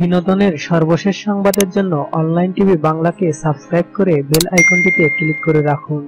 বিনোদনের সর্বশেষ সংবাদের জন্য অনলাইন টিভি বাংলাকে সাবস্ক্রাইব করে বেল আইকনটিতে ক্লিক করে রাখুন।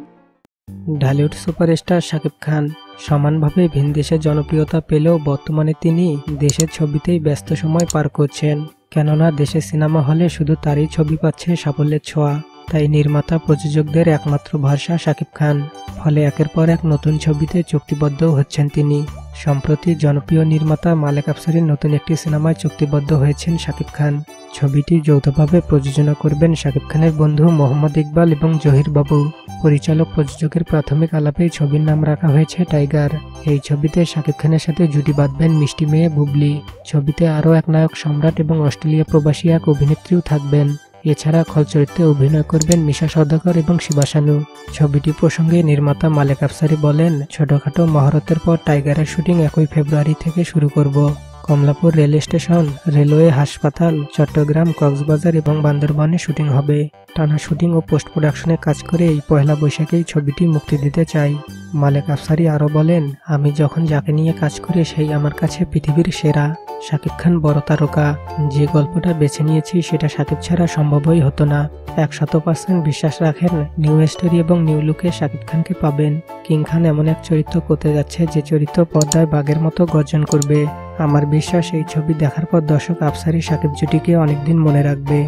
ঢালিউড সুপারস্টার শাকিব খান সমানভাবে ভিনদেশে জনপ্রিয়তা পেলেও বর্তমানে তিনি দেশের ছবিতেই ব্যস্ত সময় পার করছেন। কেননা দেশের সিনেমা হলে শুধু তারই ছবি পাচ্ছে সাফল্যের ছোঁয়া, তাই নির্মাতা প্রযোজকদের একমাত্র ভরসা শাকিব খান। ফলে একের পর এক নতুন ছবিতে চুক্তিবদ্ধ হচ্ছেন তিনি। সম্প্রতি জনপ্রিয় নির্মাতা মালেক আফসারির নতুন একটি সিনেমায় চুক্তিবদ্ধ হয়েছেন শাকিব খান। ছবিটি যৌথভাবে প্রযোজনা করবেন শাকিব খানের বন্ধু মোহাম্মদ ইকবাল এবং জহির বাবু। পরিচালক প্রযোজকের প্রাথমিক আলাপেই ছবির নাম রাখা হয়েছে টাইগার। এই ছবিতে শাকিব খানের সাথে জুটি বাঁধবেন মিষ্টি মেয়ে বুবলি। ছবিতে আরও এক নায়ক সম্রাট এবং অস্ট্রেলিয়া প্রবাসী এক অভিনেত্রীও থাকবেন। এছাড়া খল চরিত্রে অভিনয় করবেন মিশা সওদাগর এবং শিবাসানু ছবিটি প্রসঙ্গে নির্মাতা মালেক আফসারি বলেন, ছোটখাটো মহারতের পর টাইগারের শুটিং একই ফেব্রুয়ারি থেকে শুরু করব। কমলাপুর রেল স্টেশন, রেলওয়ে হাসপাতাল, চট্টগ্রাম কক্সবাজার এবং বান্দরবানে শুটিং হবে। টানা শুটিং ও পোস্ট প্রোডাকশনে কাজ করে এই পয়লা বৈশাখেই ছবিটি মুক্তি দিতে চাই। মালেক আফসারি আরও বলেন, আমি যখন যাকে নিয়ে কাজ করি, সেই আমার কাছে পৃথিবীর সেরা। শাকিব খান বড় তারকা। যে গল্পটা বেছে নিয়েছি সেটা শাকিব ছাড়া সম্ভবই হতো না। একশত পার্সেন্ট বিশ্বাস রাখেন নিউ স্টোরি এবং নিউ লুকে শাকিব খানকে পাবেন। কিং খান এমন এক চরিত্র করতে যাচ্ছে যে চরিত্র পর্দায় বাঘের মতো গর্জন করবে। আমার বিশ্বাস এই ছবি দেখার পর দর্শক আফসারি সাকিব জুটিকে অনেকদিন মনে রাখবে।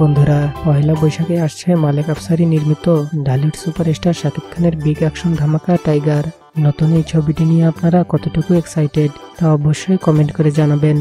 বন্ধুরা পয়লা বৈশাখে আসছে মালেক আফসারি নির্মিত ঢালিউড সুপারস্টার শাকিব খানের বিগ অ্যাকশন ধামাকা টাইগার। নতুন এই ছবিটি নিয়ে আপনারা কতটুকু এক্সাইটেড তা অবশ্যই কমেন্ট করে জানাবেন।